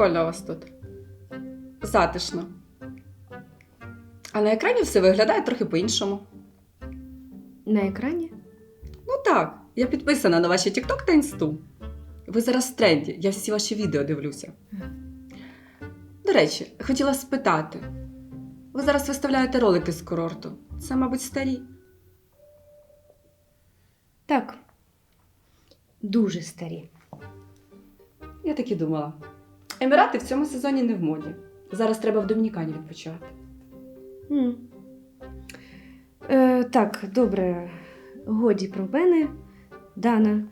Прикольно у вас тут. Затишно. А на екрані все виглядає трохи по-іншому. На екрані? Ну так, я підписана на ваші TikTok та інсту. Ви зараз в тренді, я всі ваші відео дивлюся. До речі, хотіла спитати. Ви зараз виставляєте ролики з курорту. Це, мабуть, старі. Так. Дуже старі. Я так і думала. Емірати в цьому сезоні не в моді. Зараз треба в Домінікані відпочивати. М. Е, так, добре. Годі про мене. Дана.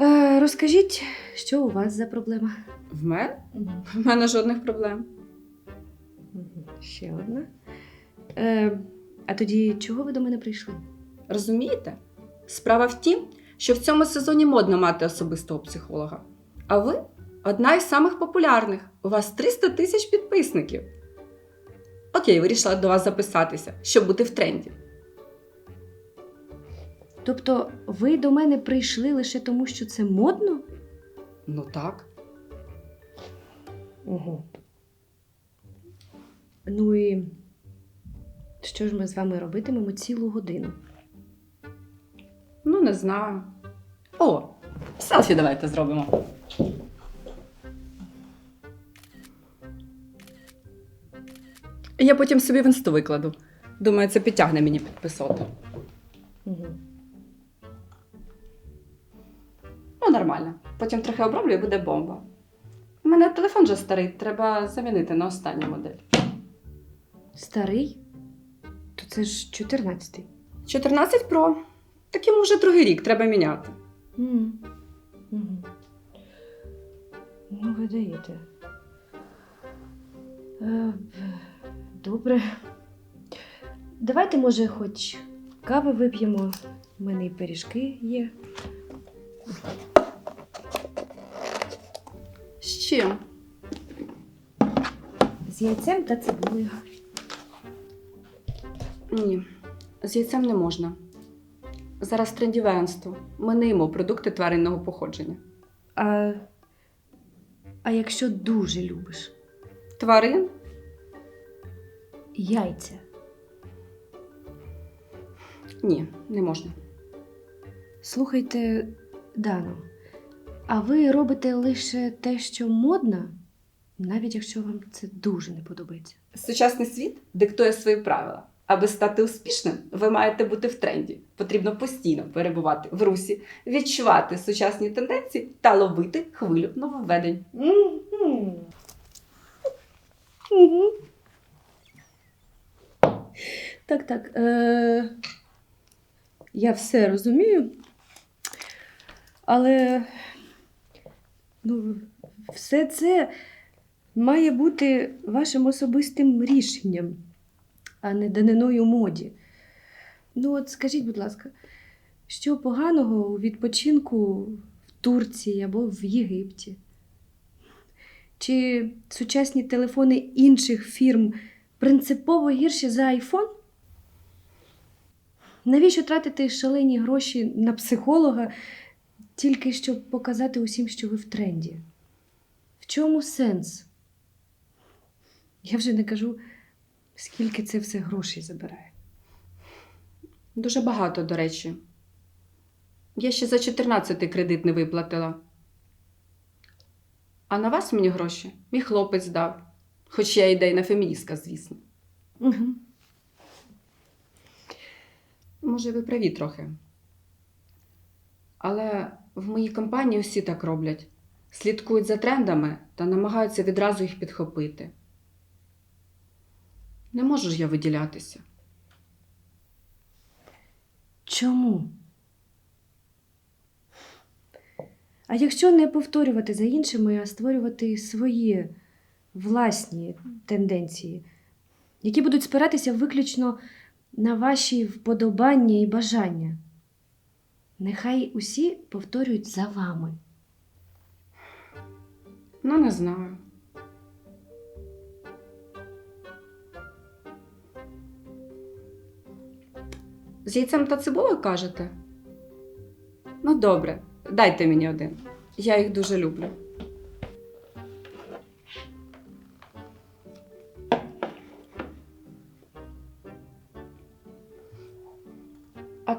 Е, розкажіть, що у вас за проблема? В мене? В мене жодних проблем. Ще одна. Е, а тоді чого ви до мене прийшли? Розумієте? Справа в тім, що в цьому сезоні модно мати особистого психолога. А ви одна із самих популярних. У вас 300 тисяч підписників. Окей, вирішила до вас записатися, щоб бути в тренді. Тобто, ви до мене прийшли лише тому, що це модно? Ну так. Угу. Ну і що ж ми з вами робитимемо цілу годину? Ну, не знаю. О, селфі давайте зробимо. Я потім собі в інсту викладу. Думаю, це підтягне мені підписоти. Угу. Ну, нормально. Потім трохи оброблю і буде бомба. У мене телефон вже старий, треба замінити на останню модель. Старий? То це ж 14-й. 14 Pro. Так йому вже другий рік треба міняти. Угу. Угу. Ну, ви даєте. Е, добре. Давайте, може, хоч кави вип'ємо. У мене і пиріжки є. З чим? З яйцем та цибулею. Ні, з яйцем не можна. Зараз в тренді веганство. Ми не їмо продукти тваринного походження. А, а якщо дуже любиш? Тварин? Яйця. Ні, не можна. Слухайте, Дано, а ви робите лише те, що модно, навіть якщо вам це дуже не подобається. Сучасний світ диктує свої правила. Аби стати успішним, ви маєте бути в тренді. Потрібно постійно перебувати в русі, відчувати сучасні тенденції та ловити хвилю нововведень. Так, так. Е- я все розумію. Але ну, все це має бути вашим особистим рішенням, а не даниною моді. Ну, от скажіть, будь ласка, що поганого у відпочинку в Турції або в Єгипті? Чи сучасні телефони інших фірм принципово гірші за айфон? Навіщо тратити шалені гроші на психолога, тільки щоб показати усім, що ви в тренді? В чому сенс? Я вже не кажу, скільки це все грошей забирає. Дуже багато, до речі. Я ще за 14 кредит не виплатила. А на вас мені гроші мій хлопець дав. Хоч я ідейна феміністка, звісно. Угу. Може, ви праві трохи. Але в моїй компанії всі так роблять. Слідкують за трендами та намагаються відразу їх підхопити. Не можу ж я виділятися. Чому? А якщо не повторювати за іншими, а створювати свої власні тенденції, які будуть спиратися виключно на ваші вподобання і бажання? Нехай усі повторюють за вами. Ну, не знаю. З яйцем та цибулею кажете? Ну, добре, дайте мені один. Я їх дуже люблю.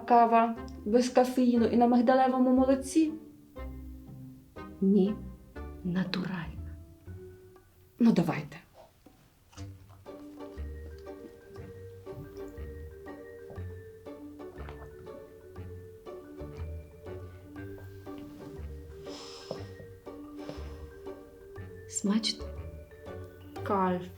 Кава без кофеїну і на мигдалевому молоці? Ні, натурально. Ну, давайте. Смачно. Кайф.